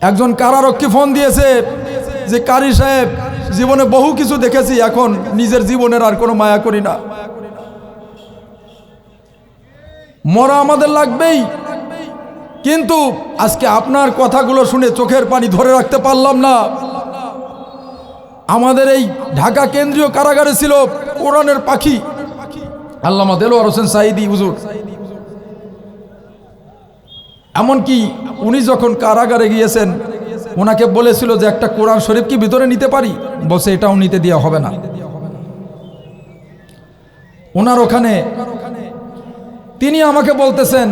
একজন কারারক্ষী ফোন দিয়েছে যে, কারি সাহেব, জীবনে বহু কিছু দেখেছি, এখন নিজের জীবনের আর কোনো মায়া করি না। মরা আমাদের লাগবেই। কিন্তু আজকে আপনার কথাগুলো শুনে চোখের পানি ধরে রাখতে পারলাম না। আমাদের এই ঢাকা কেন্দ্রীয় কারাগারে ছিল কোরআনের পাখি। আল্লামা দেলোয়ার হোসেন সাইদি হুজুর। এমনকি উনি যখন কারাগারে গিয়েছেন ওনাকে বলেছিল যে একটা কোরআন শরীফ কি ভিতরে নিতে পারি? বসে এটাও নিতে দেওয়া হবে না। ওনার ওখানে, তিনি আমাকে বলতেছেন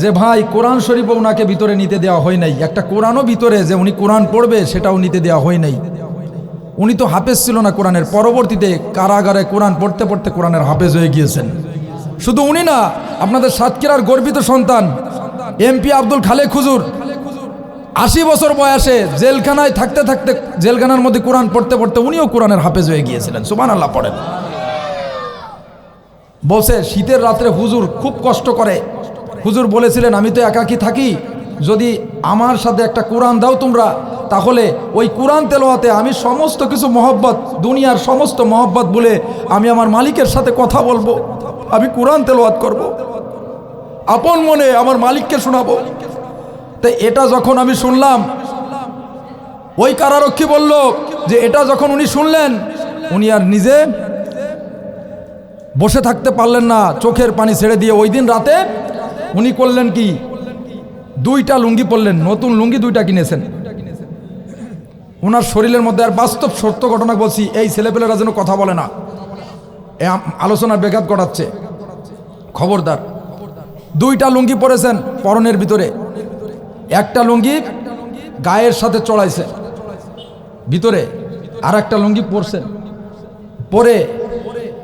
যে, ভাই, কোরআন শরীফও ওনাকে ভিতরে নিতে দেওয়া হয় নাই। একটা কোরআনও ভিতরে যে উনি কোরআন পড়বে, সেটাও নিতে দেওয়া হয় নাই। উনি তো হাফেজ ছিল না কোরআনের। পরবর্তীতে কারাগারে কোরআন পড়তে পড়তে কোরআনের হাফেজ হয়ে গিয়েছেন। শুধু উনি না, আপনাদের সাতক্ষীরার গর্বিত সন্তান এমপি আব্দুল খালেক হুজুর, আশি বছর বয়সে জেলখানায় থাকতে থাকতে, জেলখানার মধ্যে কোরআন পড়তে পড়তে উনিও কোরআনের হাফেজ হয়ে গিয়েছিলেন। সুবান আল্লাহ পড়েন। বসে শীতের রাত্রে হুজুর খুব কষ্ট করে। হুজুর বলেছিলেন, আমি তো একাকি থাকি। যদি আমার সাথে একটা কোরআন দাও তোমরা, তাহলে ওই কোরআন তেলোয়াতে আমি সমস্ত কিছু মহব্বত, দুনিয়ার সমস্ত মহব্বত বলে আমি আমার মালিকের সাথে কথা বলব। আমি কোরআন তেলোয়াত করব। আপন মনে আমার মালিককে শোনাবো। তাই এটা যখন আমি শুনলাম, ওই কারারক্ষী বলল যে এটা যখন উনি শুনলেন, উনি আর নিজে বসে থাকতে পারলেন না, চোখের পানি ছেড়ে দিয়ে। ওই দিন রাতে উনি করলেন কি? দুইটা লুঙ্গি পরলেন, নতুন লুঙ্গি দুইটা কিনেছেন। ওনার শরীরের মধ্যে আর বাস্তব সত্য ঘটনা বলছি, এই ছেলেপেলেরা যেন কথা বলে না। আলোচনার বেঘাত ঘটাচ্ছে। খবরদার। দুইটা লুঙ্গি পরেছেন পরনের ভিতরে। একটা লুঙ্গি গায়ের সাথে চড়াইছে। ভিতরে আর একটা লুঙ্গি পরছেন। পরে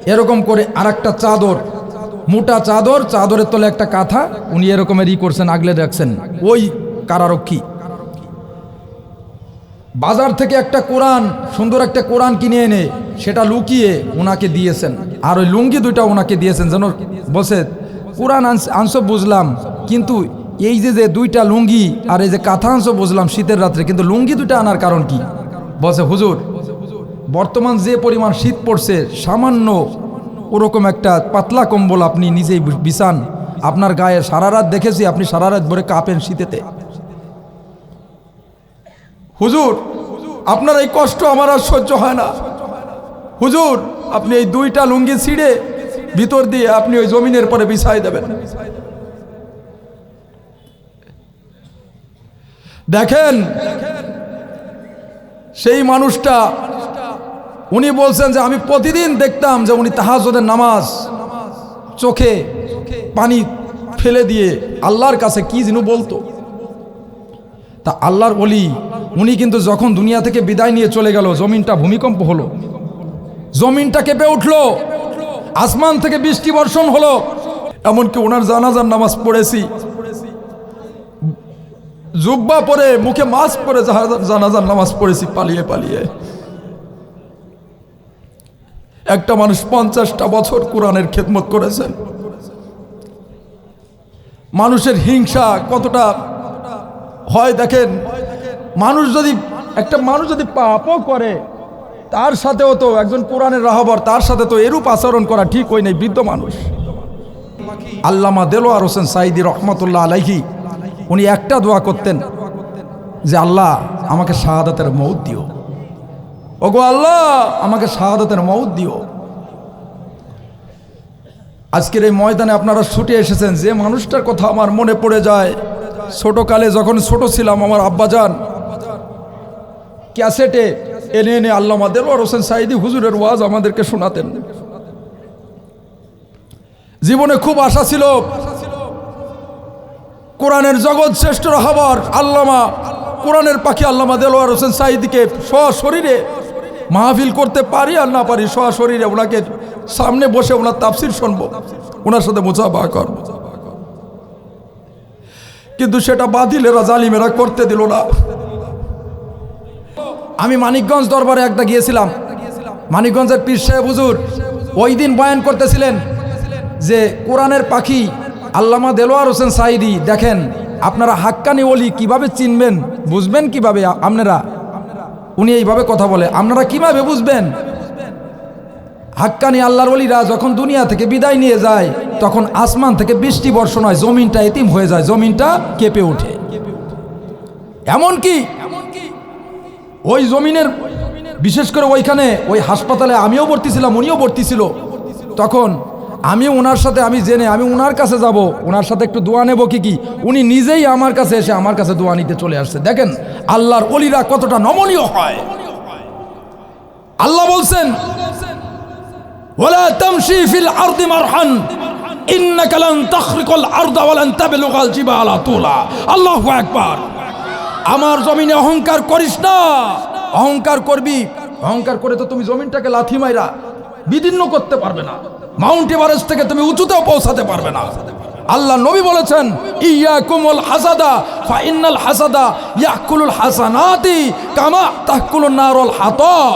এরকম করে আর একটা চাদর, মোটা চাদর, চাদরের তলে একটা কাঁথা, উনি এরকমের ই করছেন, আগলে রাখছেন। ওই কারারক্ষী। বাজার থেকে একটা কোরআন, সুন্দর একটা কোরআন কিনে এনে সেটা লুকিয়ে ওনাকে দিয়েছেন। আর ওই লুঙ্গি দুইটা ওনাকে দিয়েছেন, যেন বসে কোরআন আংশ বুঝলাম, কিন্তু এই যে যে দুইটা লুঙ্গি আর এই যে কাঁথা আংশ বুঝলাম শীতের রাত্রে, কিন্তু লুঙ্গি দুইটা আনার কারণ কি? বসে হুজুর, বর্তমান যে পরিমাণ শীত পড়ছে, সামান্য ওরকম একটা পাতলা কম্বল আপনি নিজেই বিছান। আপনার গায়ে সারা রাত দেখেছি, আপনি সারা রাত ভরে কাঁপেন শীতেতে। হুজুর, আপনার এই কষ্ট আমার আর সহ্য হয় না। হুজুর, আপনি এই দুইটা লুঙ্গি ছিঁড়ে ভিতর দিয়ে আপনি ওই জমিনের পরে বিছাই দেবেন। দেখেন, সেই মানুষটা, উনি বলছেন যে আমি প্রতিদিন দেখতাম যে উনি তাহাজদের নামাজ চোখে পানি ফেলে দিয়ে আল্লাহর কাছে কি যেন বলতো। তা আল্লাহর বলি উনি কিন্তু যখন দুনিয়া থেকে বিদায় নিয়ে চলে গেল, জমিনটা ভূমিকম্প হলো। জমিনটা কেঁপে উঠল। আসমান থেকে বৃষ্টি বর্ষণ হলো। এমনকি ওনার জানাজার নামাজ পড়েছি। জুব্বা পরে, মুখে মাস্ক পরে জানাজার নামাজ পড়েছি পালিয়ে পালিয়ে। একটা মানুষ পঞ্চাশটা বছর কোরআনের খেদমত করেছেন মানুষের হিংসা কতটা হয় দেখেন? মানুষ যদি একটা মানুষ যদি পাপও করে তার সাথেও তো একজন কোরআনের রাহবর, তার সাথে তো এরূপ আচরণ করা ঠিক হয় নাই, বৃদ্ধ মানুষ। আল্লামা দেলোয়ার হোসেন সাইদি রহমতুল্লাহ আলাইহি, উনি একটা দোয়া করতেন যে, আল্লাহ, আমাকে শাহাদাতের মৌত দিও। ওগো আল্লাহ, আমাকে শাহাদাতের মৌত দিও। আজকের এই ময়দানে আপনারা ছুটে এসেছেন, যে মানুষটার কথা আমার মনে পড়ে যায়। ছোটকালে যখন ছোট ছিলাম, আমার আব্বাজান ক্যাসেটে এনে এনে আল্লামা দেলোয়ার হোসেন সাইদি হুজুরের ওয়াজ আমাদেরকে শোনাতেন। জীবনে খুব আশা ছিল। কোরআনের জগৎ শ্রেষ্ঠ রাহাবার আল্লামা, কোরআনের পাখি আল্লামা দেলোয়ার হোসেন সাইদিকে শরীরে মাহফিল করতে পারি আর না পারি শরীরে ওনাকে সামনে বসে ওনার তাফসির শুনব, ওনার সাথে মোচাফা কর কিন্তু সেটা বাতিলেরা জালিমেরা করতে দিল না। আমি মানিকগঞ্জ দরবারে একটা গিয়েছিলাম। মানিকগঞ্জের পীর সাহেব হুজুর ওই দিন বয়ান করতেছিলেন যে, কোরআনের পাখি আল্লামা দেলোয়ার হোসেন সাইদি দেখেন আপনারা হাক্কানি ওলি কীভাবে চিনবেন, বুঝবেন কীভাবে আপনারা? উনি এইভাবে কথা বলে, আপনারা কীভাবে বুঝবেন? হাক্কানি আল্লাহর ওলিরা যখন দুনিয়া থেকে বিদায় নিয়ে যায়, তখন আসমান থেকে বৃষ্টি বর্ষণ হয়, জমিনটা এতিম হয়ে যায়, জমিনটা কেঁপে ওঠে। এমনকি ওই জমিনের, বিশেষ করে ওইখানে, ওই হাসপাতালে আমিও ভর্তি ছিলাম উনিও ভর্তি ছিল তখন আমি ওনার সাথে, আমি জেনে, আমি ওনার কাছে যাব ওনার সাথে একটু দোয়া নেব কি কি? উনি নিজেই আমার কাছে এসে আমার কাছে দোয়া নিতে চলে আসছে। দেখেন, আল্লাহর অলিরা কতটা নমনীয় হয়। আল্লাহ বলছেন আল্লাহু আকবার। আমার জমিনে অহংকার করিস না। অহংকার করবি, অহংকার করে তো তুমি জমিনটাকে লাথি মাইরা বিদীর্ণ করতে পারবে না। মাউন্ট এভারেস্ট থেকে তুমি উঁচুতেও পৌঁছাতে পারবে না। আল্লাহ নবী বলেছেন ইয়া কুমল হাসাদা ফা হাসাদা ইয়াকুলুল হাসানাতি কামা তাকুলুন নারুল হাতাব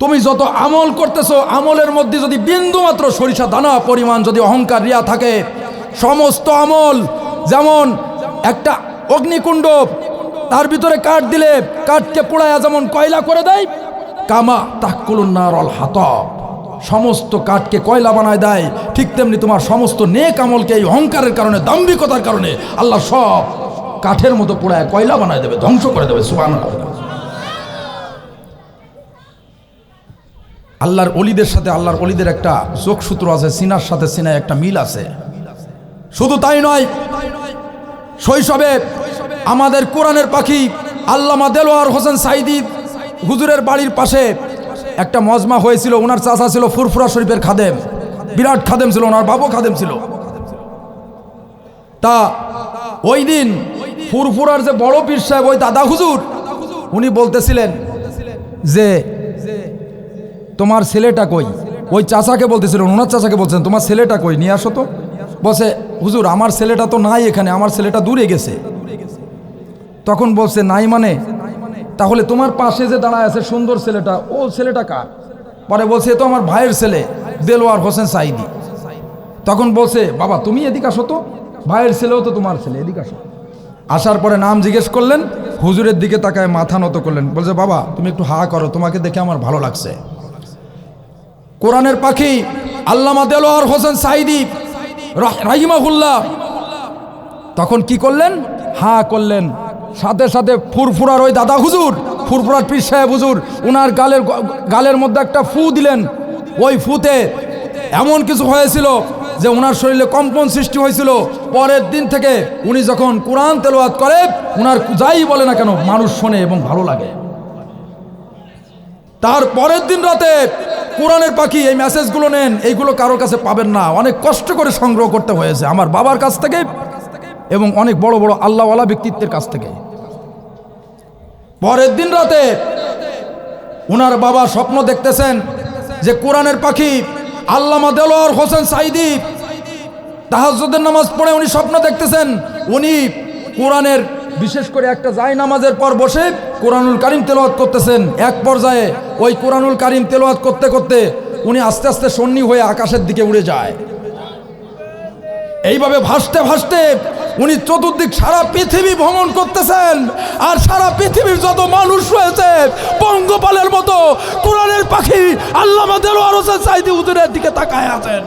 তুমি যত আমল করতেছো, আমলের মধ্যে যদি বিন্দু মাত্র সরিষা দানা পরিমাণ যদি অহংকার রিয়া থাকে সমস্ত আমল, যেমন একটা অগ্নিকুণ্ড তার ভিতরে কাঠ দিলে কাঠকে পোড়ায়া যেমন কয়লা করে দেয়, কামা তাকুলুন্নারল হাত সমস্ত কাঠকে কয়লা বানায় দেয়, ঠিক তেমনি তোমার সমস্ত নেক আমলকে এই অহংকারের কারণে, দাম্ভিকতার কারণে আল্লাহ সব কাঠের মতো পোড়ায়, কয়লা বানায় দেবে, ধ্বংস করে দেবে সুবান আল্লাহর অলিদের সাথে, আল্লাহর অলিদের একটা যোগসূত্র আছে, সিনার সাথে সিনায় একটা মিল আছে। শুধু তাই নয়, শৈশবে আমাদের কোরআনের পাখি আল্লামা দেলোয়ার হোসেন সাইদি হুজুরের বাড়ির পাশে একটা মজমা হয়েছিল, ওনার চাচা ছিল ফুরফুরা শরীফের খাদেম, বিরাট খাদেম ছিল, ওনার বাবু খাদেম ছিল। তা ওই দিন ফুরফুরার যে বড় পীর সাহেব, ওই দাদা হুজুর, উনি বলতেছিলেন যে, তোমার ছেলেটা কই? ওই চাচাকে বলতেছিলেন, ওনার চাচাকে বলছেন তোমার ছেলেটা কই? নিয়ে আসো তো। বলছে, হুজুর, আমার ছেলেটা তো নাই এখানে, আমার ছেলেটা দূরে গেছে। তখন বলছে, নাই মানে? তাহলে তোমার পাশে যে দাঁড়ায় আছে সুন্দর ছেলেটা, ও ছেলেটা কার? পরে বলছে তো আমার ভাইয়ের ছেলে, দেলোয়ার হোসেন সাইদি তখন বলছে, বাবা, তুমি এদিকে আসো তো, ভাইয়ের ছেলেও তো তোমার ছেলে, এদিকে আসো। আসার পরে নাম জিজ্ঞেস করলেন, হুজুরের দিকে তাকায় মাথা নত করলেন, বলছে, বাবা, তুমি একটু হা করো, তোমাকে দেখে আমার ভালো লাগছে। কোরআনের পাখি আল্লামা দেলোয়ার হোসেন সাইদি রাহিমাহুল্লাহ। তখন কি করলেন? হা করলেন। সাথে সাথে ফুরফুরার ওই দাদা হুজুর, ফুরফুরার পীর সাহেব হুজুর, উনার গালের গালের মধ্যে একটা ফু দিলেন। ওই ফুতে এমন কিছু হয়েছিল যে ওনার শরীরে কম্পন সৃষ্টি হয়েছিল। পরের দিন থেকে উনি যখন কোরআন তেলাওয়াত করে, উনার যাই বলে না কেন, মানুষ শোনে এবং ভালো লাগে। তার পরের দিন রাতে কোরআনের পাখি, এই মেসেজগুলো নেন, এইগুলো কারোর কাছে পাবেন না। অনেক কষ্ট করে সংগ্রহ করতে হয়েছে আমার বাবার কাছ থেকে এবং অনেক বড় বড় আল্লাহওয়ালা ব্যক্তিত্বের কাছ থেকে। পরের দিন রাতে উনার বাবা স্বপ্ন দেখতেছেন যে কোরআনের পাখি আল্লামা দেলোয়ার হোসেন সাইদি তাহাজ্জুদের নামাজ পড়ে উনি স্বপ্ন দেখতেছেন, উনি কোরআনের বিশেষ করে একটা জায় নামাজের পর বসে কোরআনুল কারিম তেলাওয়াত করতেছেন। এক পর্যায়ে ওই কোরআনুল কারিম তেলাওয়াত করতে করতে উনি আস্তে আস্তে সন্নি হয়ে আকাশের দিকে উড়ে যায়। এইভাবে ভাসতে ভাসতে উনি চতুর্দিক সারা পৃথিবী ভ্রমণ করতেছেন আর সারা পৃথিবীর যত মানুষ রয়েছে পঙ্গপালের মতো কোরআনের পাখি আল্লাহ দিকে তাকায় আছেন।